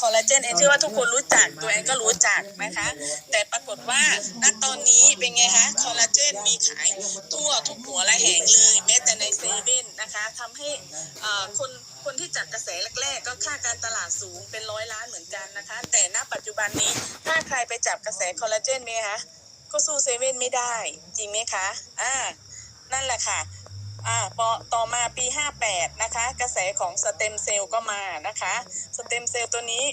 คอลลาเจนแอนเชื่อว่าทุกคนรู้จักตัวแอนก็รู้จักนะคะ แต่ปรากฏว่าณตอนนี้เป็นไงคะคอลลาเจนมีขายทั่วทุกหัวและแห่งเลยแม้แต่ในเซเว่นนะคะทำให้คนคนที่จับกระแสแรกๆ ก็ค่าการตลาดสูงเป็นร้อยล้านเหมือนกันนะคะ แต่ณปัจจุบันนี้ถ้าใครไปจับกระแสคอลลาเจนไหมคะก็สู้เซเว่นไม่ได้ จริงไหมคะอ่านั่นแหละค่ะ อ่าพอต่อมาปี 58 นะคะ กระแสของสเต็มเซลล์ก็มานะคะ สเต็มเซลล์ตัวนี้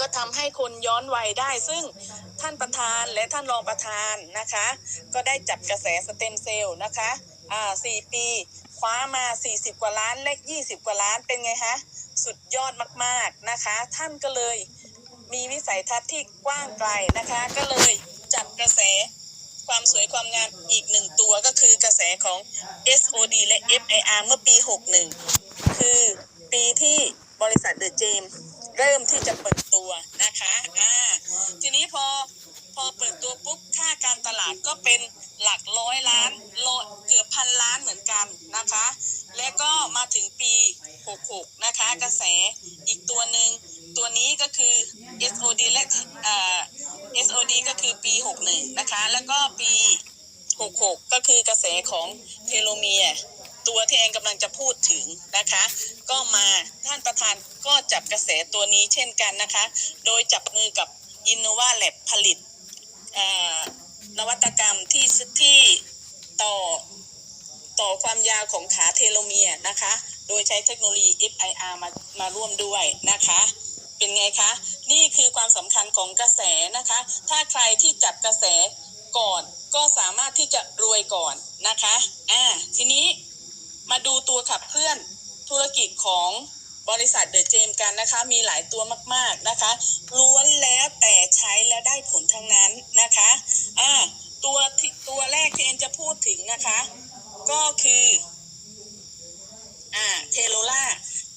ก็ทำให้คนย้อนวัยได้ ซึ่งท่านประธานและท่านรองประธานนะคะ ก็ได้จับกระแสสเต็มเซลล์นะคะอ่าสี่ปีคว้ามา 40 กว่าล้านเลข20 กว่าล้านเป็นไงคะสุดยอดมากๆนะคะ ท่านก็เลยมีวิสัยทัศน์ที่กว้างไกลนะคะ ก็เลยจับกระแส ความสวยความงามอีกหนึ่งตัวก็คือกระแสของ SOD และ FIR เมื่อปี 61 คือปีที่บริษัทเดอะเจมเริ่มที่จะเปิดตัวนะคะอ่าทีนี้พอพอเปิดตัวปุ๊บค่าการตลาดก็เป็นหลักร้อยล้านร้อยเกือบพันล้านเหมือนกันนะคะ และก็มาถึงปี 66 นะคะ กระแสอีกตัวหนึ่งตัวนี้ก็คือ SOD และอ่อ SOD ก็คือปี 61 นะคะ แล้วก็ปี 66 ก็คือกระแสของเทโลเมียตัวที่แอนกำลังจะพูดถึงนะคะ ก็มาท่านประธานก็จับกระแสตัวนี้เช่นกันนะคะ โดยจับมือกับ Innova Lab ผลิตอ่อนวัตกรรมที่ที่ต่อต่อความยาวของขาเทโลเมียนะคะ โดยใช้เทคโนโลยี FIR มามาร่วมด้วยนะคะ เป็นไงคะ นี่คือความสำคัญของกระแสนะคะ ถ้าใครที่จับกระแสก่อนก็สามารถที่จะรวยก่อนนะคะอ่าทีนี้มาดูตัวขับเคลื่อนธุรกิจของบริษัทเดอะเจมกันนะคะ มีหลายตัวมาก ๆนะคะล้วนแล้วแต่ใช้แล้วได้ผลทั้งนั้นนะคะอ่าตัวตัวแรกที่เอ็นจะพูดถึงนะคะ ก็คืออ่าเทโลล่า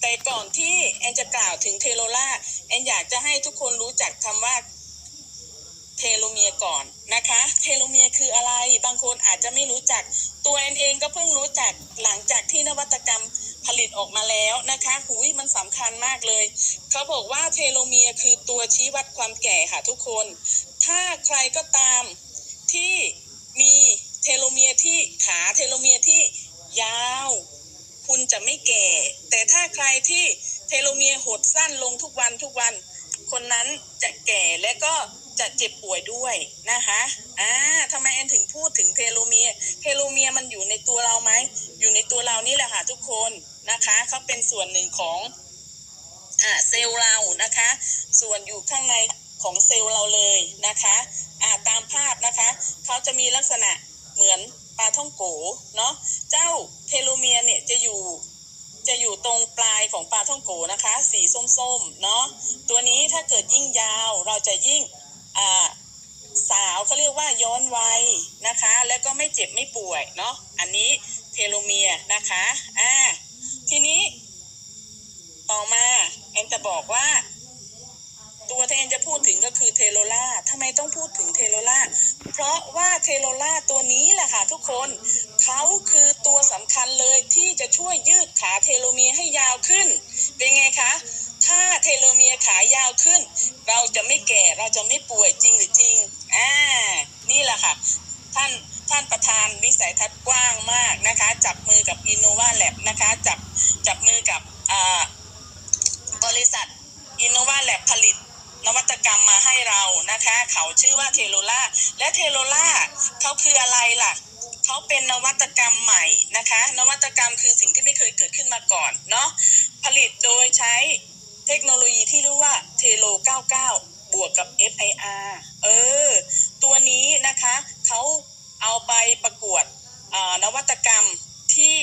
แต่ก่อนที่แอนจะกล่าวถึงเทโลล่าแอนอยากจะให้ทุกคนรู้จักคำว่าเทโลเมียก่อนนะคะ เทโลเมียคืออะไร บางคนอาจจะไม่รู้จัก ตัวแอนเองก็เพิ่งรู้จักหลังจากที่นวัตกรรมผลิตออกมาแล้วนะคะหุยมันสำคัญมากเลย เขาบอกว่าเทโลเมียคือตัวชี้วัดความแก่ค่ะทุกคน ถ้าใครก็ตามที่มีเทโลเมียที่ขาเทโลเมียที่ยาว คุณจะไม่แก่ แต่ถ้าใครที่เทโลเมียร์หดสั้นลงทุกวันทุกวัน คนนั้นจะแก่และก็จะเจ็บป่วยด้วยนะคะอ่าทำไมแอนถึงพูดถึงเทโลเมียร์เทโลเมียร์มันอยู่ในตัวเราไหม อยู่ในตัวเรานี่แหละค่ะทุกคนนะคะเขาเป็นส่วนหนึ่งของอ่าเซลล์เรานะคะ ส่วนอยู่ข้างในของเซลล์เราเลยนะคะอ่าตามภาพนะคะ เขาจะมีลักษณะเหมือนปลาท่องโกเนาะ เจ้าเทโลเมียร์เนี่ยจะอยู่จะอยู่ตรงปลายของปลาท่องโกนะคะ สีส้มๆเนาะตัวนี้ถ้าเกิดยิ่งยาวเราจะยิ่งอ่าสาวเขาเรียกว่าย้อนวัยนะคะ แล้วก็ไม่เจ็บไม่ป่วยเนาะอันนี้เทโลเมียร์นะคะอ่าทีนี้ ต่อมาแอนจะบอกว่า ตัวที่แอนจะพูดถึงก็คือเทโลล่าทำไมต้องพูดถึงเทโลล่าเพราะว่าเทโลล่าตัวนี้แหละค่ะทุกคน เขาคือตัวสำคัญเลยที่จะช่วยยืดขาเทโลเมียให้ยาวขึ้น เป็นไงคะ ถ้าเทโลเมียขายาวขึ้น เราจะไม่แก่เราจะไม่ป่วยจริงหรือจริงอ่านี่แหละค่ะ ท่านท่านประธานวิสัยทัศน์กว้างมากนะคะ จับมือกับ Innova Lab นะคะจับจับมือกับอ่าบริษัท Innova Lab ผลิตนวัตกรรมมาให้เรานะคะ เขาชื่อว่าเทโลล่าและเทโลล่าเขาคืออะไรล่ะ เขาเป็นนวัตกรรมใหม่นะคะ นวัตกรรมคือสิ่งที่ไม่เคยเกิดขึ้นมาก่อนเนาะผลิตโดยใช้เทคโนโลยีที่เรียกว่าเทโล 99 บวกกับ FIR เออ ตัวนี้นะคะเขาเอาไปประกวดนวัตกรรมที่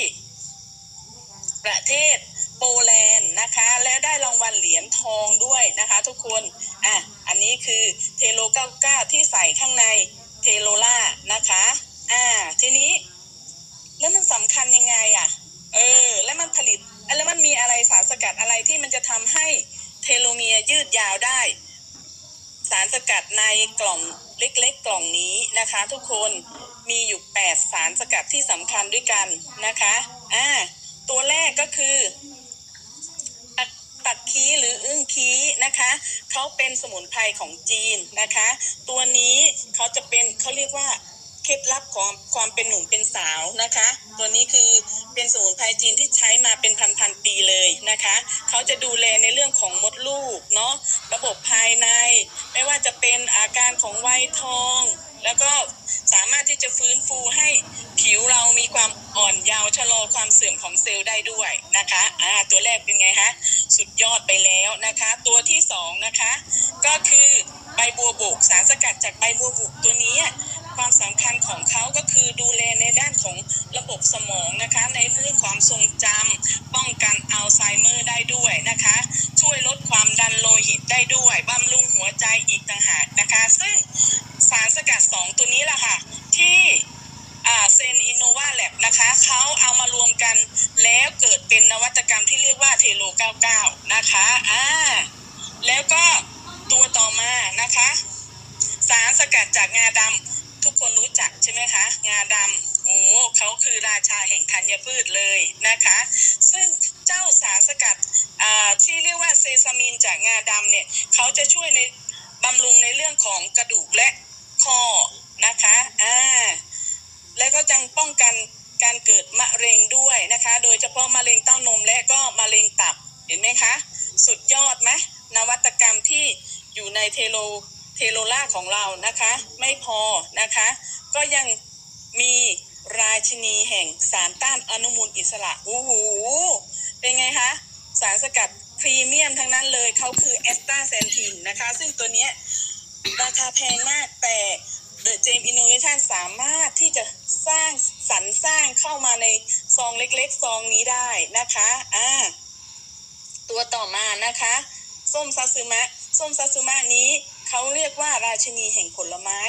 ประเทศโปแลนด์นะคะ แล้วได้รางวัลเหรียญทองด้วยนะคะทุกคนอะอันนี้คือเทโล 99 ที่ใส่ข้างในเทโลล่านะคะ อ่า ทีนี้ แล้วมันสำคัญยังไงอะ เออ แล้วมันผลิต แล้วมันมีอะไรสารสกัดอะไรที่มันจะทำให้เทโลเมียยืดยาวได้ สารสกัดในกล่องเล็กๆกล่องนี้นะคะ ทุกคนมีอยู่ 8 สารสกัดที่สำคัญด้วยกันนะคะอ่าตัวแรกก็คือตักคีหรืออึ้งคีนะคะเขาเป็นสมุนไพรของจีนนะคะ ตัวนี้เขาจะเป็นเขาเรียกว่า เคล็ดลับของความเป็นหนุ่มเป็นสาวนะคะ ตัวนี้คือเป็นสมุนไพรจีนที่ใช้มาเป็นพันๆปีเลยนะคะเขาจะดูแลในเรื่องของมดลูกเนาะระบบภายใน ไม่ว่าจะเป็นอาการของวัยทอง แล้วก็สามารถที่จะฟื้นฟูให้ผิวเรามีความอ่อนยาวชะลอความเสื่อมของเซลล์ได้ด้วยนะคะอ่าตัวแรกเป็นไงฮะสุดยอดไปแล้วนะคะ ตัวที่สองนะคะ ก็คือใบบัวบกสารสกัดจากใบบัวบกตัวนี้ ความสำคัญของเขาก็คือดูแลในด้านของระบบสมองนะคะ ในเรื่องความทรงจำป้องกันอัลไซเมอร์ได้ด้วยนะคะ ช่วยลดความดันโลหิตได้ด้วยบำรุงหัวใจอีกต่างหากนะคะ ซึ่งสารสกัด 2 ตัวนี้แหละค่ะ ที่เซนอินโนวาแลบนะคะเขาเอามารวมกันแล้วเกิดเป็นนวัตกรรมที่เรียกว่าเทโล 99 นะคะอ่าแล้วก็ตัวต่อมานะคะ สารสกัดจากงาดำ ทุกคนรู้จักใช่ไหมคะ งาดำโอ้เขาคือราชาแห่งธัญพืชเลยนะคะ ซึ่งเจ้าสารสกัดที่เรียกว่าเซซามินจากงาดำเนี่ยเขาจะช่วยในบำรุงในเรื่องของกระดูกและข้อนะคะอ่าและก็จังป้องกันการเกิดมะเร็งด้วยนะคะ โดยเฉพาะมะเร็งเต้านมและก็มะเร็งตับเห็นไหมคะ สุดยอดไหมนวัตกรรมที่อยู่ในเทโล เทโลล่าของเรานะคะ ไม่พอนะคะ ก็ยังมีราชินีแห่งสารต้านอนุมูลอิสระโอ้โหเป็นไงคะสารสกัดพรีเมียมทั้งนั้นเลยเขาคือแอสตาเซนทินนะคะ ซึ่งตัวนี้ราคาแพงมากแต่เดอะเจมอินโนเวชันสามารถที่จะสร้างสรรสร้างเข้ามาในซองเล็กๆ ซองนี้ได้นะคะอ่าตัวต่อมานะคะ ส้มซาซึมะ ส้มซาซึมะนี้ เขาเรียกว่าราชินีแห่งผลไม้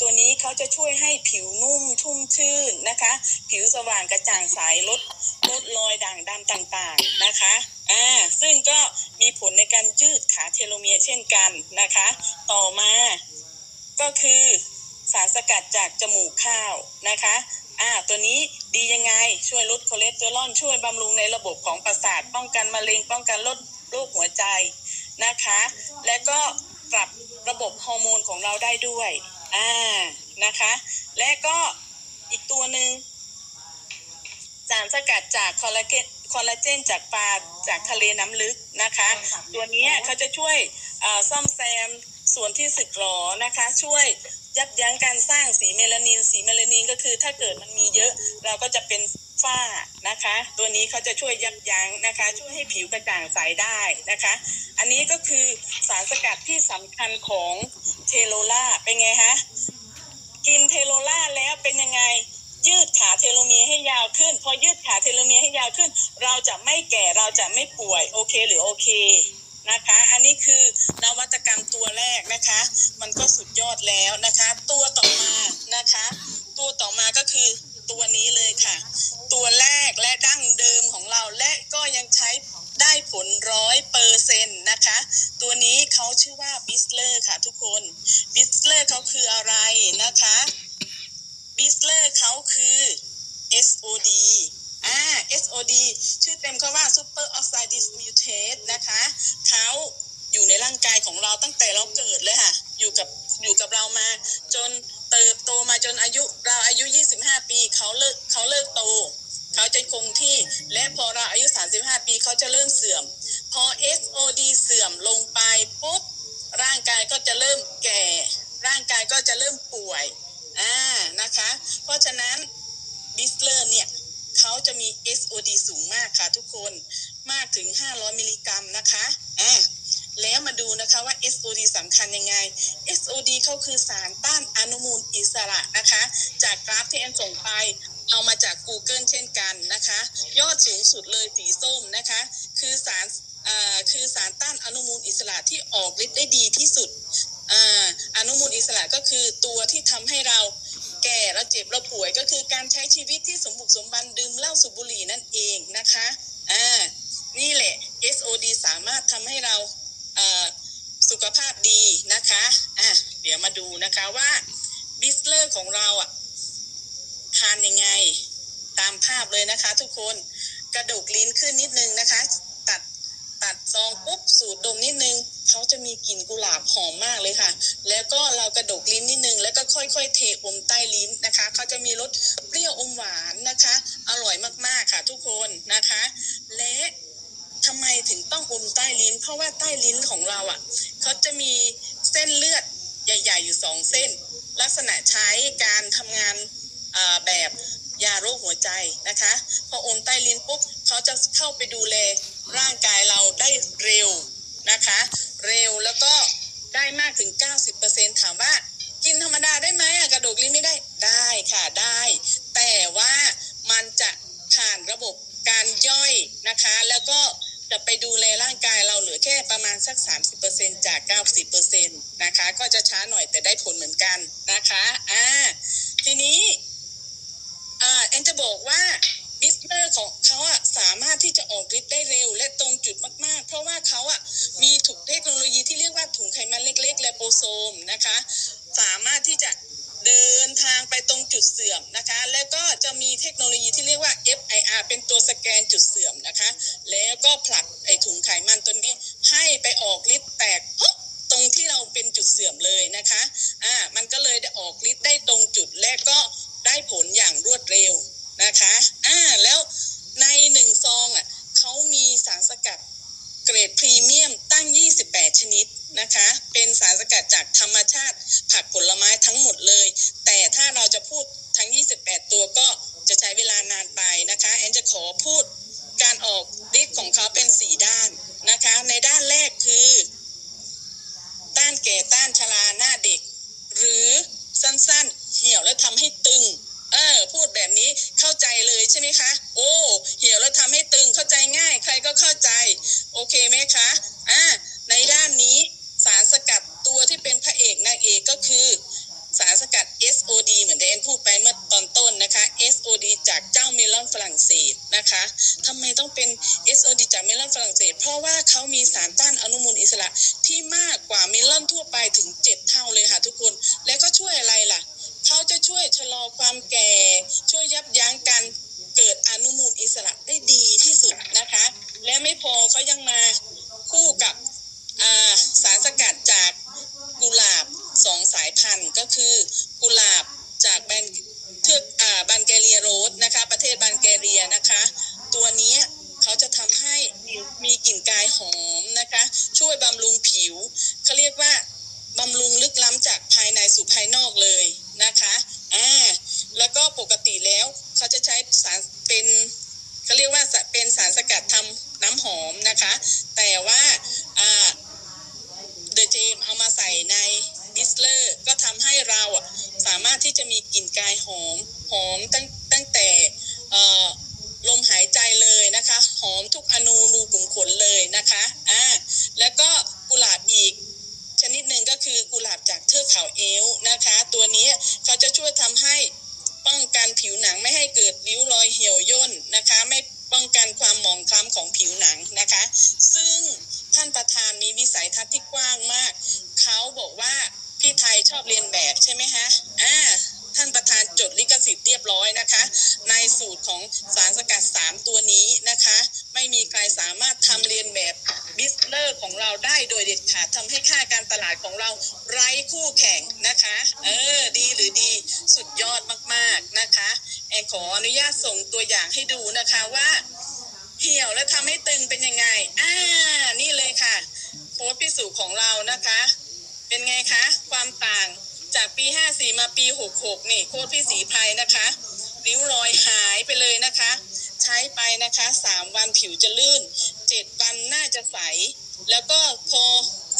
ตัวนี้เขาจะช่วยให้ผิวนุ่มชุ่มชื่นนะคะ ผิวสว่างกระจ่างใสลดลดรอยด่างดำต่างๆนะคะอ่าซึ่งก็มีผลในการยืดขาเทโลเมียร์เช่นกันนะคะ ต่อมาก็คือสารสกัดจากจมูกข้าวนะคะอ่าตัวนี้ดียังไงช่วยลดคอเลสเตอรอลช่วยบำรุงในระบบของประสาท ป้องกันมะเร็งป้องกันลดโรคหัวใจนะคะ และก็ ปรับระบบฮอร์โมนของเราได้ด้วยอ่านะคะ และก็อีกตัวหนึ่งสารสกัดจากคอลลาเจนคอลลาเจนจากปลาจากทะเลน้ำลึกนะคะ ตัวนี้เขาจะช่วยซ่อมแซมส่วนที่สึกหรอนะคะ ช่วยยับยั้งการสร้างสีเมลานิน สีเมลานินก็คือถ้าเกิดมันมีเยอะ เราก็จะเป็น ฝ้านะคะ ตัวนี้เขาจะช่วยยับยั้งนะคะ ช่วยให้ผิวกระจ่างใสได้นะคะ อันนี้ก็คือสารสกัดที่สำคัญของเทโลล่าเป็นไงฮะกินเทโลล่าแล้วเป็นยังไงยืดขาเทโลเมียให้ยาวขึ้น พอยืดขาเทโลเมียให้ยาวขึ้น เราจะไม่แก่เราจะไม่ป่วยโอเคหรือโอเคนะคะ อันนี้คือนวัตกรรมตัวแรกนะคะ มันก็สุดยอดแล้วนะคะ ตัวต่อมานะคะ ตัวต่อมาก็คือ ตัวนี้เลยค่ะ ตัวแรกและดั้งเดิมของเราและก็ยังใช้ได้ผลร้อยเปอร์เซ็นต์นะคะ ตัวนี้เขาชื่อว่าบิสเลอร์ค่ะทุกคนบิสเลอร์เขาคืออะไรนะคะบิสเลอร์เขาคือ SOD อ่า SOD ชื่อเต็มเขาว่า Super Oxide Dismutase นะคะเขาอยู่ในร่างกายของเราตั้งแต่เราเกิดเลยค่ะ อยู่กับอยู่กับเรามาจน เติบโตมาจนอายุเราอายุ 25 ปีเขาเลิกเขาเลิกโต เขาจะคงที่และพอเราอายุ 35 ปีเขาจะเริ่มเสื่อม พอ SOD เสื่อมลงไปปุ๊บร่างกายก็จะเริ่มแก่ ร่างกายก็จะเริ่มป่วยอ่านะคะ เพราะฉะนั้นบิสเลอร์เนี่ยเขาจะมี SOD สูงมากค่ะทุกคนมากถึง 500 มิลลิกรัมนะคะอ่า แล้วมาดูนะคะว่า SOD สำคัญยังไง SOD เขาคือสารต้านอนุมูลอิสระนะคะ จากกราฟที่แอนส่งไปเอามาจาก Google เช่นกันนะคะ ยอดสูงสุดเลยสีส้มนะคะ คือสารคือสารต้านอนุมูลอิสระที่ออกฤทธิ์ได้ดีที่สุดออนุมูลอิสระก็คือตัวที่ทำให้เราแก่เราเจ็บเราป่วยก็คือการใช้ชีวิตที่สมบุกสมบันดื่มเหล้าสูบบุหรี่นั่นเองนะคะอ่านี่แหละ SOD สามารถทำให้เรา สุขภาพดีนะคะอะเดี๋ยวมาดูนะคะว่าบิสเลอร์ของเราอะทานยังไงตามภาพเลยนะคะ ทุกคนกระดูกลิ้นขึ้นนิดนึงนะคะ ตัดตัดซองปุ๊บสูดดมนิดนึงเขาจะมีกลิ่นกุหลาบหอมมากเลยค่ะ แล้วก็เรากระดกลิ้นนิดนึง แล้วก็ค่อยๆ เทอมใต้ลิ้นนะคะเขาจะมีรสเปรี้ยวอมหวานนะคะ อร่อยมากๆค่ะทุกคนนะคะ และ ทำไมถึงต้องอมใต้ลิ้น เพราะว่าใต้ลิ้นของเราอะเขาจะมีเส้นเลือดใหญ่ ๆ อยู่สองเส้น ลักษณะใช้การทำงานแบบยาโรคหัวใจนะคะ พออมใต้ลิ้นปุ๊บเขาจะเข้าไปดูแลร่างกายเราได้เร็วนะคะ เร็วแล้วก็ได้มากถึง 90%ถามว่ากินธรรมดาได้ไหมกระดกลิ้นไม่ได้ได้ค่ะได้ แต่ว่ามันจะผ่านระบบการย่อยนะคะ แล้วก็ จะไปดูแลร่างกายเราเหลือแค่ประมาณสัก 30%จาก 90%นะคะ ก็จะช้าหน่อยแต่ได้ผลเหมือนกันนะคะอ่าทีนี้อ่าแอนจะบอกว่าบิสเนอร์ของเขาอะสามารถที่จะออกฤทธิ์ได้เร็ว และตรงจุดมาก ๆ เพราะว่าเขาอะมีถุงเทคโนโลยีที่เรียกว่าถุงไขมันเล็ก ๆ และโปโซมนะคะ สามารถที่จะ เดินทางไปตรงจุดเสื่อมนะคะ แล้วก็จะมีเทคโนโลยีที่เรียกว่า FIR เป็นตัวสแกนจุดเสื่อมนะคะ แล้วก็ผลักไอถุงไขมันตัวนี้ให้ไปออกฤทธิ์แตกปุ๊บตรงที่เราเป็นจุดเสื่อมเลยนะคะ อ่า มันก็เลยได้ออกฤทธิ์ได้ตรงจุดและก็ได้ผลอย่างรวดเร็วนะคะ อ่า แล้วในหนึ่งซองอะเขามีสารสกัด เกรดพรีเมียมตั้ง 28 ชนิดนะคะ เป็นสารสกัดจากธรรมชาติ ผักผลไม้ทั้งหมดเลย แต่ถ้าเราจะพูดทั้ง 28 ตัวก็จะใช้เวลานานไปนะคะ แอนจะขอพูดการออกฤทธิ์ของเขาเป็น 4 ด้านนะคะ ในด้านแรกคือ ต้านแก่ต้านชราหน้าเด็ก หรือสั้นๆ เหี่ยวแล้วทำให้ตึง เออ พูดแบบนี้เข้าใจเลยใช่ไหมคะ เหี่ยวแล้วทำให้ตึงเข้าใจง่าย ใครก็เข้าใจ โอเคไหมคะอ่าในด้านนี้ กายหอมนะคะ ช่วยบำรุงผิวเขาเรียกว่าบำรุงลึกล้ำจากภายในสู่ภายนอกเลยนะคะอ่าแล้วก็ปกติแล้วเขาจะใช้สารเป็นเขาเรียกว่าเป็นสารสกัดทำน้ำหอมนะคะ นะคะ ในสูตรของสารสกัด 3 ตัวนี้นะคะ ไม่มีใครสามารถทำเรียนแบบบิสเลอร์ของเราได้โดยเด็ดขาดทำให้ค่าการตลาดของเราไร้คู่แข่งนะคะ เออ ดีหรือดี สุดยอดมากๆนะคะ แอนขออนุญาตส่งตัวอย่างให้ดูนะคะว่า เหี่ยวแล้วทำให้ตึงเป็นยังไง อ่า นี่เลยค่ะโค้ดพิสูจน์ของเรานะคะ เป็นไงคะ ความต่างจากปี 54 มาปี 66 นี่ โค้ดพี่สีไพรนะคะ ริ้วรอยหายไปเลยนะคะ ใช้ไปนะคะ3วันผิวจะลื่น7วันน่าจะใส แล้วก็พอ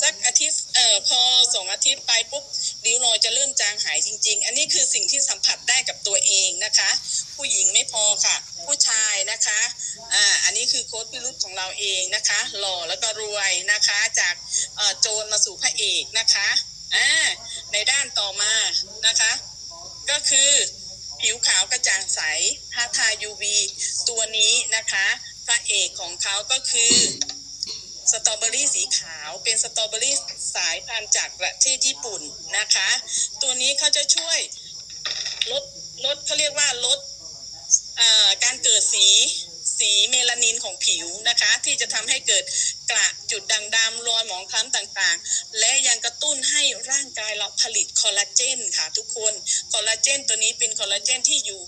สักอาทิตย์เอ่อพอสองอาทิตย์ไปปุ๊บริ้วรอยจะเริ่มจางหายจริง ๆ อันนี้คือสิ่งที่สัมผัสได้กับตัวเองนะคะ ผู้หญิงไม่พอค่ะ ผู้ชายนะคะอ่าอันนี้คือโค้ดพิรุษของเราเองนะคะ หล่อแล้วก็รวยนะคะ จากเออโจรมาสู่พระเอกนะคะอ่าในด้านต่อมานะคะ ก็คือ ผิวขาวกระจ่างใสทาทา UV ตัวนี้นะคะพระเอกของเขาก็คือสตรอเบอรี่สีขาวเป็นสตรอเบอรี่สายพันธุ์จากประเทศญี่ปุ่นนะคะ ตัวนี้เขาจะช่วยลดลดเขาเรียกว่าลดการเกิดสี สีเมลานินของผิวนะคะ ที่จะทำให้เกิดกระจุดด่างดำรอยหมองคล้ำต่างๆ และยังกระตุ้นให้ร่างกายเราผลิตคอลลาเจนค่ะทุกคนคอลลาเจนตัวนี้เป็นคอลลาเจนที่อยู่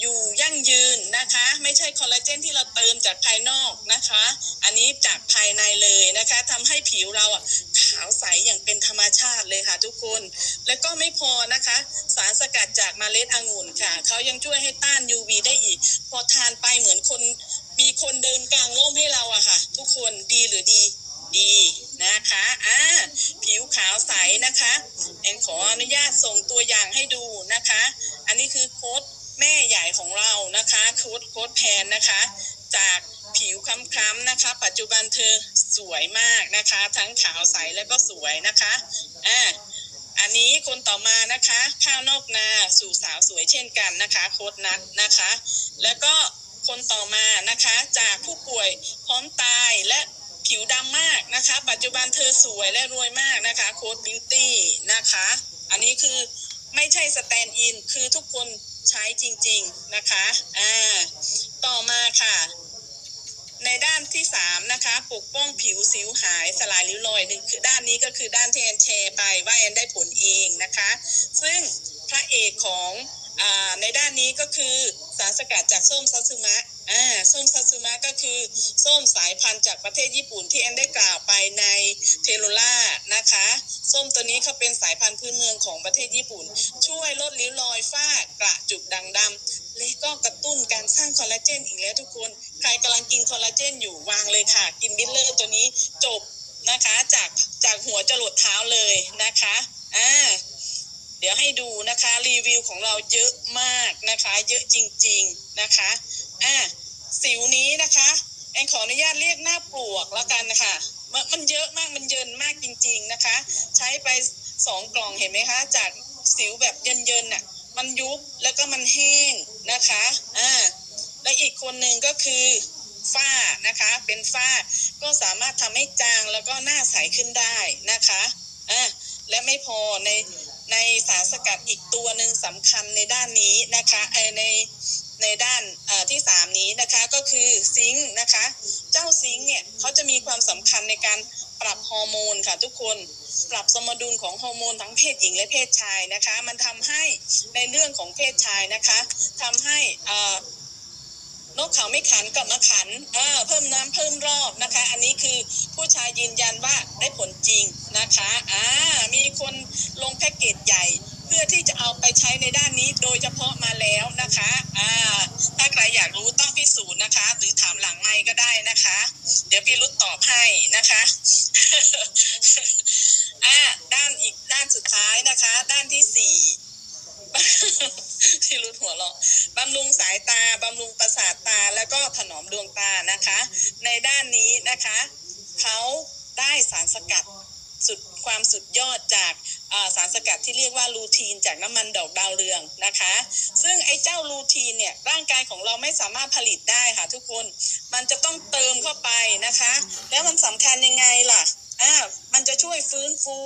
อยู่ยั่งยืนนะคะ ไม่ใช่คอลลาเจนที่เราเติมจากภายนอกนะคะ อันนี้จากภายในเลยนะคะทำให้ผิวเราอะขาวใสอย่างเป็นธรรมชาติเลยค่ะทุกคน แล้วก็ไม่พอนะคะ สารสกัดจากมาเมล็ดองุ่นค่ะเขายังช่วยให้ต้าน UV ได้อีก พอทานไปเหมือนคน มีคนเดินกลางร่มให้เราอะค่ะ ทุกคนดีหรือดี ดีนะคะอ่าผิวขาวใสนะคะแอนขออนุญาตส่งตัวอย่างให้ดูนะคะ อันนี้คือโค้ดแม่ใหญ่ของเรานะคะโค้ดโค้ดแพนนะคะ จากผิวคล้ำๆนะคะ ปัจจุบันเธอสวยมากนะคะ ทั้งขาวใสแล้วก็สวยนะคะอ่าอันนี้คนต่อมานะคะข้าวนอกนาสู่สาวสวยเช่นกันนะคะ โค้ดนัดนะคะ แล้วก็ คนต่อมานะคะจากผู้ป่วยพร้อมตายและผิวดำมากนะคะ ปัจจุบันเธอสวยและรวยมากนะคะโค้ดบิวตี้นะคะ อันนี้คือไม่ใช่สแตนด์อินคือทุกคนใช้จริงๆนะคะอ่าต่อมาค่ะ ในด้านที่สามนะคะปกป้องผิวสิวหายสลายริ้วรอยหนึ่งคือด้านนี้ก็คือด้านที่แอนแชร์ไปว่าแอนได้ผลเองนะคะ ซึ่งพระเอกของ ในด้านนี้ก็คือสารสกัดจากส้มซัตสึมะอ่าส้มซัตสึมะก็คือส้มสายพันธุ์จากประเทศญี่ปุ่นที่แอนได้กล่าวไปในเทโลล่านะคะ ส้มตัวนี้เขาเป็นสายพันธุ์พื้นเมืองของประเทศญี่ปุ่น ช่วยลดริ้วรอยฝ้ากระจุดด่างดำและก็กระตุ้นการสร้างคอลลาเจนอีกแล้วทุกคน ใครกำลังกินคอลลาเจนอยู่วางเลยค่ะ กินบิลเลอร์ตัวนี้จบนะคะจากจากหัวจรดเท้าเลยนะคะอ่า เดี๋ยวให้ดูนะคะรีวิวของเราเยอะมากนะคะ เยอะจริง ๆนะคะอ่าสิวนี้นะคะแอนขออนุญาตเรียกหน้าปลวกแล้วกันนะคะมันเยอะมากมันเยินมากจริง ๆนะคะ ใช้ไปสองกล่องเห็นไหมคะ จากสิวแบบเยินๆน่ะมันยุบแล้วก็มันแห้งนะคะอ่าและอีกคนหนึ่งก็คือฝ้านะคะ เป็นฝ้าก็สามารถทำให้จางแล้วก็หน้าใสขึ้นได้นะคะอะและไม่พอใน ในสารสกัดอีกตัวหนึ่งสำคัญในด้านนี้นะคะในในด้านที่สามนี้นะคะก็คือซิงค์นะคะ เจ้าซิงค์เนี่ยเขาจะมีความสำคัญในการปรับฮอร์โมนค่ะทุกคนปรับสมดุลของฮอร์โมนทั้งเพศหญิงและเพศชายนะคะ มันทำให้ในเรื่องของเพศชายนะคะทำให้อ่อ นกเขาไม่ขันกลับมาขันเออเพิ่มน้ำเพิ่มรอบนะคะ อันนี้คือผู้ชายยืนยันว่าได้ผลจริงนะคะอ่ามีคนลงแพ็กเกจใหญ่ เพื่อที่จะเอาไปใช้ในด้านนี้โดยเฉพาะมาแล้วนะคะอ่าถ้าใครอยากรู้ต้องพิสูจน์นะคะ หรือถามหลังไมค์ก็ได้นะคะ เดี๋ยวพี่รุดตอบให้นะคะอ่าด้านอีกด้านสุดท้ายนะคะ ด้านที่สี่ ที่รุดหัวเราะบำรุงสายตาบำรุงประสาทตาแล้วก็ถนอมดวงตานะคะ ในด้านนี้นะคะเขาได้สารสกัดสุดความสุดยอดจากสารสกัดที่เรียกว่าลูทีนจากน้ำมันดอกดาวเรืองนะคะ ซึ่งไอ้เจ้าลูทีนเนี่ยร่างกายของเราไม่สามารถผลิตได้ค่ะทุกคน มันจะต้องเติมเข้าไปนะคะ แล้วมันสำคัญยังไงล่ะ อ่ามันจะช่วยฟื้นฟู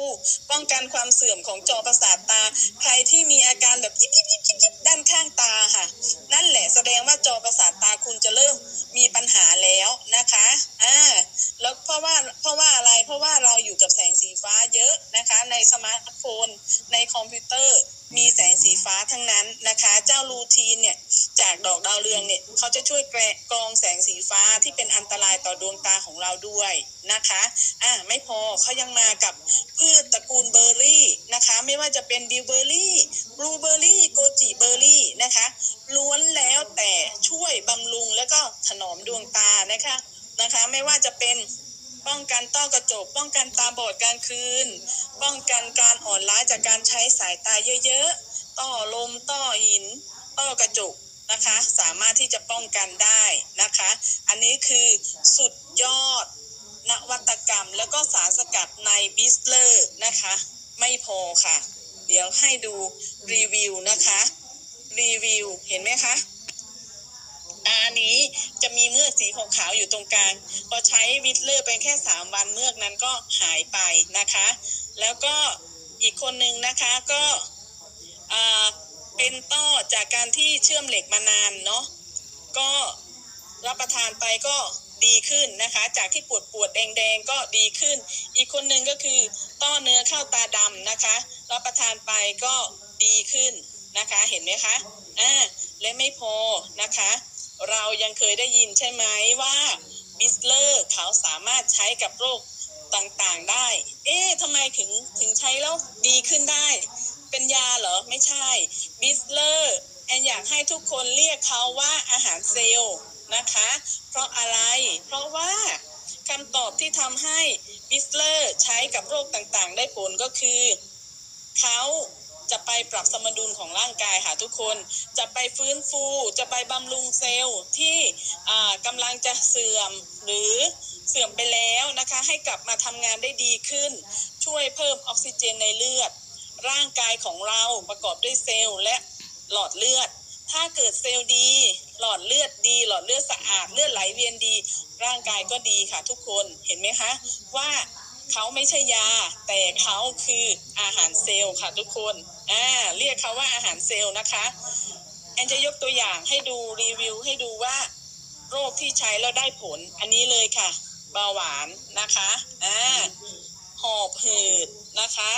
ป้องกันความเสื่อมของจอประสาทตา ใครที่มีอาการแบบยิบยิบยิบยิบยิบด้านข้างตาค่ะ นั่นแหละแสดงว่าจอประสาทตาคุณจะเริ่มมีปัญหาแล้วนะคะอ่าแล้วเพราะว่าเพราะว่าอะไรเพราะว่าเราอยู่กับแสงสีฟ้าเยอะนะคะ ในสมาร์ทโฟน ในคอมพิวเตอร์มีแสงสีฟ้าทั้งนั้นนะคะ เจ้าลูทีนเนี่ยจากดอกดาวเรืองเนี่ยเขาจะช่วยแกะกรองแสงสีฟ้าที่เป็นอันตรายต่อดวงตาของเราด้วยนะคะอ่าไม่พอเขายังมากับพืชตระกูลเบอร์รี่นะคะ ไม่ว่าจะเป็นบิวเบอร์รี่บลูเบอร์รี่โกจิเบอร์รี่นะคะล้วนแล้วแต่ช่วยบำรุงแล้วก็ถนอมดวงตานะคะนะคะ ไม่ว่าจะเป็นป้องกันต้อกระจก ป้องกันตาบอดกลางคืน ป้องกันการอ่อนล้าจากการใช้สายตาเยอะๆ ต้อลม ต้อหิน ต้อกระจกนะคะ สามารถที่จะป้องกันได้นะคะ อันนี้คือสุดยอด นวัตกรรม แล้วก็สารสกัดในบิสเลอร์นะคะ ไม่พอค่ะ เดี๋ยวให้ดูรีวิวนะคะ รีวิวเห็นไหมคะอันนี้จะมีเมือกสีขาวๆอยู่ตรงกลาง พอใช้วิตเลอร์ไปแค่ 3 วันเมือกนั้นก็หายไปนะคะ แล้วก็อีกคนหนึ่งนะคะก็เป็นต้อจากการที่เชื่อมเหล็กมานานเนาะก็รับประทานไปก็ ดีขึ้นนะคะ จากที่ปวดปวดๆแดงๆก็ดีขึ้น อีกคนหนึ่งก็คือต้อเนื้อเข้าตาดำนะคะรับประทานไปก็ดีขึ้นนะคะ เห็นไหมคะอ่าและไม่พอนะคะ เรายังเคยได้ยินใช่ไหมว่าบิสเลอร์เขาสามารถใช้กับโรคต่างๆได้ เอ๊ะทำไมถึงถึงใช้แล้วดีขึ้นได้ เป็นยาเหรอ ไม่ใช่บิสเลอร์แอนอยากให้ทุกคนเรียกเขาว่าอาหารเซลล์ นะคะ เพราะอะไร เพราะว่าคำตอบที่ทำให้บิสเลอร์ใช้กับโรคต่างๆ ได้ผลก็คือ เขาจะไปปรับสมดุลของร่างกายค่ะทุกคน จะไปฟื้นฟู จะไปบำรุงเซลล์ที่กำลังจะเสื่อมหรือเสื่อมไปแล้วนะคะ ให้กลับมาทำงานได้ดีขึ้น ช่วยเพิ่มออกซิเจนในเลือด ร่างกายของเราประกอบด้วยเซลล์และหลอดเลือด ถ้าเกิดเซลล์ดี หลอดเลือดดี หลอดเลือดสะอาด เลือดไหลเวียนดี ร่างกายก็ดีค่ะทุกคน เห็นไหมคะ ว่าเขาไม่ใช่ยา แต่เขาคืออาหารเซลล์ค่ะทุกคน อ่า เรียกเขาว่าอาหารเซลล์นะคะ แอนจะยกตัวอย่างให้ดูรีวิวให้ดูว่าโรคที่ใช้แล้วได้ผล อันนี้เลยค่ะ เบาหวานนะคะ อ่า หอบหืดนะคะ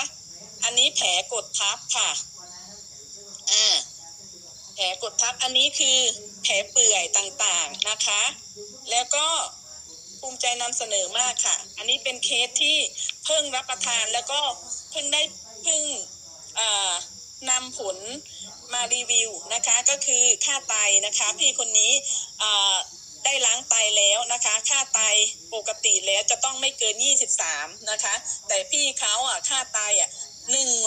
อันนี้แผลกดทับค่ะ อ่า แผลกดทับอันนี้คือแผลเปื่อยต่างๆนะคะ แล้วก็ภูมิใจนำเสนอมากค่ะ อันนี้เป็นเคสที่เพิ่งรับประทานแล้วก็เพิ่งได้เพิ่งอ่านำผลมารีวิวนะคะ ก็คือค่าไตนะคะ พี่คนนี้ได้ล้างไตแล้วนะคะ ค่าไตปกติแล้วจะต้องไม่เกิน 23 นะคะ แต่พี่เขาอะค่าไตอะ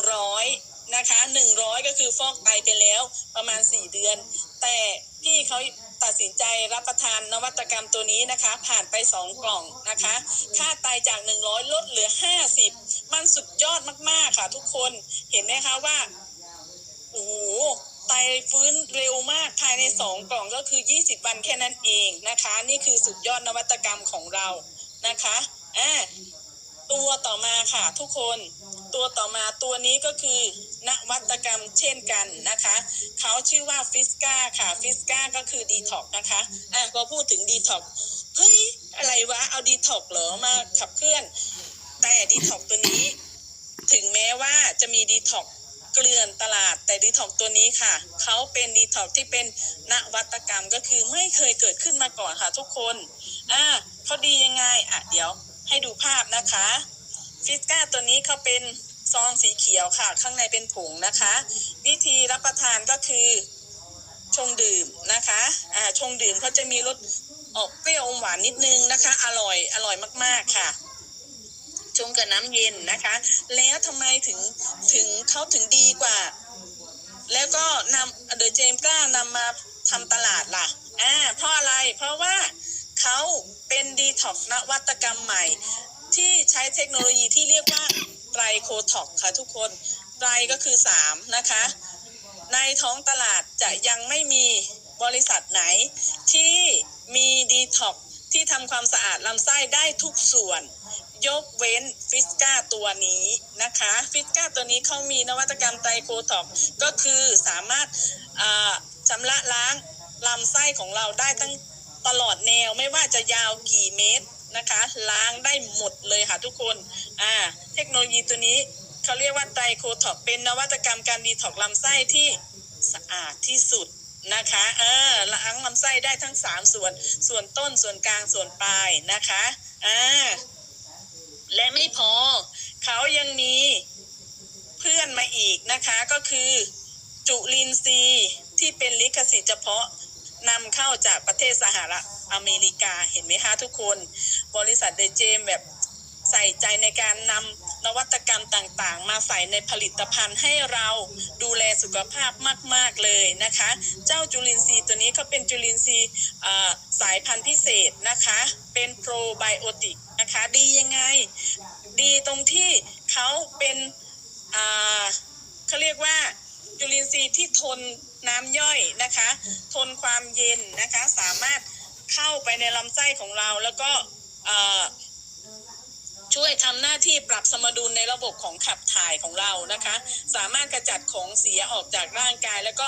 100 นะคะ100ก็คือฟอกไตไปแล้วประมาณ4เดือน แต่พี่เขาตัดสินใจรับประทานนวัตกรรมตัวนี้นะคะ ผ่านไป 2 กล่องนะคะ ค่าไตจาก 100 ลดเหลือ 50 มันสุดยอดมาก ๆ ค่ะทุกคนเห็นไหมคะว่าโอ้โหไตฟื้นเร็วมากภายใน 2 กล่องก็คือ 20 วันแค่นั้นเองนะคะ นี่คือสุดยอดนวัตกรรมของเรานะคะอ่า ตัวต่อมาค่ะทุกคนตัวต่อมาตัวนี้ก็คือนวัตกรรมเช่นกันนะคะเขาชื่อว่าฟิสกาค่ะฟิสกาก็คือดีท็อกนะคะอะพอพูดถึงดีท็อกเฮ้ยอะไรวะเอาดีท็อกเหรอมาขับเคลื่อน แต่ดีท็อกตัวนี้ ถึงแม้ว่าจะมีดีท็อกเกลื่อนตลาดแต่ดีท็อกตัวนี้ค่ะเขาเป็นดีท็อกที่เป็นนวัตกรรมก็คือไม่เคยเกิดขึ้นมาก่อนค่ะทุกคนอ่าเขาดียังไงอะเดี๋ยว ให้ดูภาพนะคะฟิสก้าตัวนี้เขาเป็นซองสีเขียวค่ะ ข้างในเป็นผงนะคะ วิธีรับประทานก็คือชงดื่มนะคะอ่าชงดื่มเขาจะมีรสออกเปรี้ยวอมหวานนิดนึงนะคะ อร่อยอร่อยมากๆค่ะชงกับน้ำเย็นนะคะ แล้วทำไมถึงถึงเขาถึงดีกว่า แล้วก็นำเดอะเจมกล้านำมาทำตลาดล่ะอ่าเพราะอะไรเพราะว่า เขาเป็นดีท็อกนวัตกรรมใหม่ ที่ใช้เทคโนโลยีที่เรียกว่าไตรโคท็อกค่ะทุกคนไตรก็คือ 3 นะคะ ในท้องตลาดจะยังไม่มีบริษัทไหน ที่มีดีท็อกที่ทำความสะอาดลำไส้ได้ทุกส่วน ยกเว้นฟิสกาตัวนี้นะคะ ฟิสกาตัวนี้เขามีนวัตกรรมไตรโคท็อกก็คือสามารถชำระล้างลำไส้ของเราได้ตั้ง ตลอดแนวไม่ว่าจะยาวกี่เมตรนะคะ ล้างได้หมดเลยค่ะทุกคนอ่าเทคโนโลยีตัวนี้เขาเรียกว่าไตรโคท็อกเป็นนวัตกรรมการดีท็อกลำไส้ที่สะอาดที่สุดนะคะเออล้างลำไส้ได้ทั้ง 3 ส่วน ส่วนต้นส่วนกลางส่วนปลายนะคะอ่าและไม่พอ เขายังมีเพื่อนมาอีกนะคะก็คือจุลินทรีย์ที่เป็นลิขสิทธิ์เฉพาะ นำเข้าจากประเทศสหรัฐอเมริกาเห็นไหมคะทุกคน บริษัทเดเจมแบบใส่ใจในการนำนวัตกรรมต่างๆ มาใส่ในผลิตภัณฑ์ให้เราดูแลสุขภาพมาก ๆ เลยนะคะ เจ้าจุลินทรีย์ตัวนี้เขาเป็นจุลินทรีย์สายพันธุ์พิเศษนะคะ เป็นโปรไบโอติกนะคะ ดียังไง ดีตรงที่เขาเป็นเขาเรียกว่าจุลินทรีย์ที่ทน น้ำย่อยนะคะ ทนความเย็นนะคะ สามารถเข้าไปในลำไส้ของเราแล้วก็เอ่อช่วยทำหน้าที่ปรับสมดุลในระบบของขับถ่ายของเรานะคะ สามารถกระจัดของเสียออกจากร่างกาย แล้วก็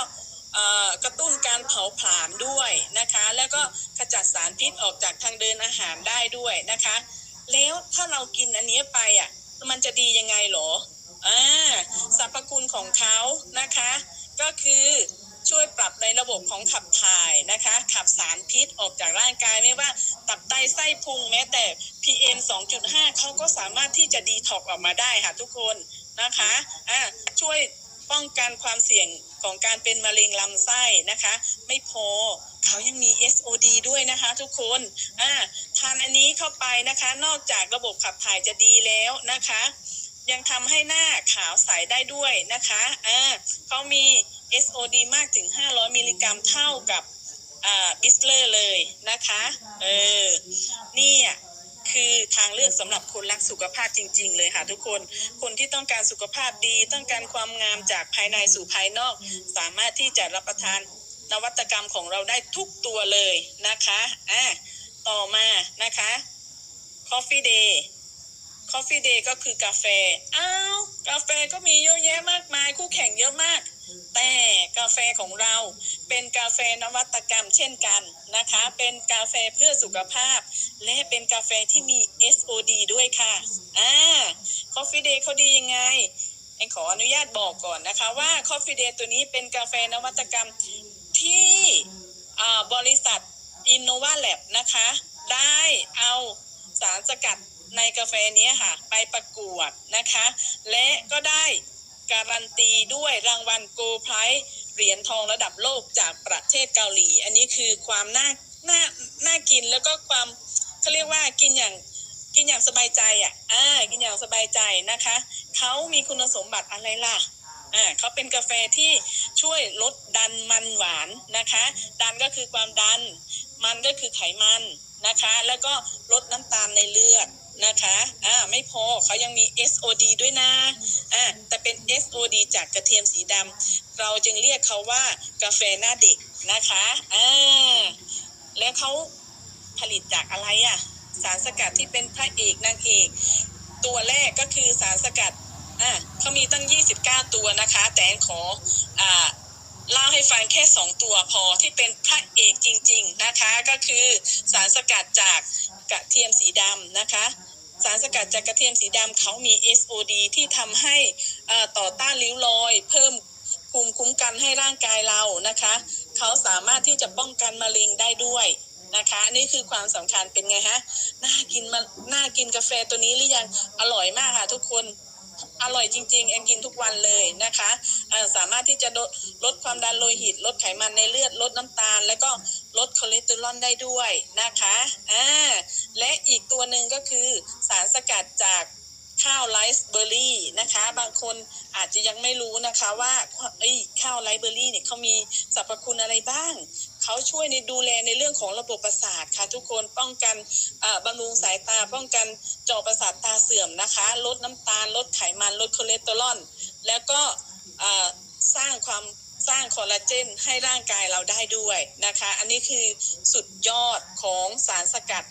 เอ่อกระตุ้นการเผาผลาญด้วยนะคะ แล้วก็ขจัดสารพิษออกจากทางเดินอาหารได้ด้วยนะคะ แล้วถ้าเรากินอันเนี้ยไปอะมันจะดียังไงหรออ่าสรรพคุณของเขานะคะ ก็คือ ช่วยปรับในระบบของขับถ่ายนะคะ ขับสารพิษออกจากร่างกายไม่ว่า ตับไตไส้พุงแม้แต่ PM 2.5เขาก็สามารถที่จะดีท็อกออกมาได้ค่ะทุกคนนะคะอ่าช่วยป้องกันความเสี่ยงของการเป็นมะเร็งลำไส้นะคะ ไม่พอเขายังมี SOD ด้วยนะคะทุกคนอ่าทานอันนี้เข้าไปนะคะ นอกจากระบบขับถ่ายจะดีแล้วนะคะ ยังทำให้หน้าขาวใสได้ด้วยนะคะอ่าเขามี SOD มากถึง 500 มิลลิกรัมเท่ากับอ่าบิสเลอร์เลยนะคะเออนี่อะคือทางเลือกสำหรับคนรักสุขภาพจริง ๆ เลยค่ะทุกคน คนที่ต้องการสุขภาพดี ต้องการความงามจากภายในสู่ภายนอก สามารถที่จะรับประทานนวัตกรรมของเราได้ทุกตัวเลยนะคะอะต่อมานะคะ Coffee Day Coffee Day ก็คือกาแฟ อ้าว กาแฟก็มีเยอะแยะมากมาย คู่แข่งเยอะมาก แต่กาแฟของเราเป็นกาแฟนวัตกรรมเช่นกันนะคะ เป็นกาแฟเพื่อสุขภาพ และเป็นกาแฟที่มี SOD ด้วยค่ะ อ่า Coffee Day เขาดียังไงเองขออนุญาตบอกก่อนนะคะว่า Coffee Day ตัวนี้เป็นกาแฟนวัตกรรมที่บริษัท Innova Lab นะคะ ได้เอาสารสกัด ในกาแฟนี้ค่ะ ไปประกวดนะคะ และก็ได้การันตีด้วยรางวัลโกลไพร์เหรียญทองระดับโลกจากประเทศเกาหลี อันนี้คือความน่าน่าน่ากินแล้วก็ความเขาเรียกว่ากินอย่างกินอย่างสบายใจอะอ่ากินอย่างสบายใจนะคะเขามีคุณสมบัติอะไรล่ะอ่าเขาเป็นกาแฟที่ช่วยลดดันมันหวานนะคะ ดันก็คือความดัน มันก็คือไขมันนะคะ แล้วก็ลดน้ำตาลในเลือด นะคะอ่าไม่พอเขายังมี SOD ด้วยนะอ่าแต่เป็น SOD จากกระเทียมสีดำเราจึงเรียกเขาว่ากาแฟหน้าเด็กนะคะอ่าแล้วเขาผลิตจากอะไรอะ สารสกัดที่เป็นพระเอกนางเอก ตัวแรกก็คือสารสกัดอ่าเขามีตั้ง 29 ตัวนะคะ แต่ขออ่า เล่าให้ฟังแค่2ตัวพอที่เป็นพระเอกจริง ๆนะคะ ก็คือสารสกัดจากกระเทียมสีดำนะคะ สารสกัดจากกระเทียมสีดำเขามี SOD ที่ทำให้อ่อต่อต้านริ้วรอย เพิ่มภูมิคุ้มกันให้ร่างกายเรานะคะ เขาสามารถที่จะป้องกันมะเร็งได้ด้วยนะคะ นี่คือความสำคัญเป็นไงฮะน่ากินมาน่ากินกาแฟตัวนี้หรือยังอร่อยมากค่ะทุกคน อร่อยจริง ๆ แอนกินทุกวันเลยนะคะสามารถที่จะลดความดันโลหิต ลดไขมันในเลือด ลดน้ำตาล แล้วก็ลดคอเลสเตอรอลได้ด้วยนะคะอ่าและอีกตัวหนึ่งก็คือสารสกัดจากข้าวไรซ์เบอร์รี่นะคะ บางคนอาจจะยังไม่รู้นะคะว่าเอ้ข้าวไรซ์เบอร์รี่เนี่ยเขามีสรรพคุณอะไรบ้าง เขาช่วยในดูแลในเรื่องของระบบประสาทค่ะทุกคนป้องกันบำรุงสายตา ป้องกันจอประสาทตาเสื่อมนะคะ ลดน้ำตาล ลดไขมัน ลดคอเลสเตอรอลแล้วก็สร้างความสร้างคอลลาเจนให้ร่างกายเราได้ด้วยนะคะ อันนี้คือสุดยอดของสารสกัด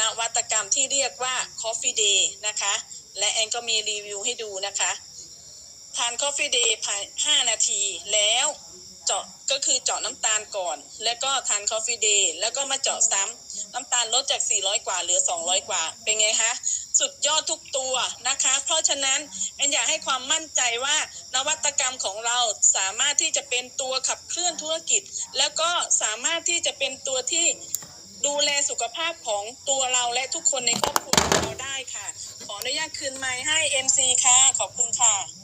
นวัตกรรมที่เรียกว่า Coffee Day นะคะ และแอนก็มีรีวิวให้ดูนะคะ ทาน Coffee Day ภาย5นาทีแล้วเจาะ ก็คือเจาะน้ำตาลก่อน แล้วก็ทาน Coffee Day แล้วก็มาเจาะซ้ำน้ำตาลลดจาก 400 กว่าเหลือ 200 กว่า เป็นไงคะสุดยอดทุกตัวนะคะ เพราะฉะนั้นแอนอยากให้ความมั่นใจว่านวัตกรรมของเราสามารถที่จะเป็นตัวขับเคลื่อนธุรกิจ แล้วก็สามารถที่จะเป็นตัวที่ดูแลสุขภาพของตัวเราและทุกคนในครอบครัวเราได้ค่ะ ขออนุญาตคืนไมค์ให้ MC ค่ะ ขอบคุณค่ะ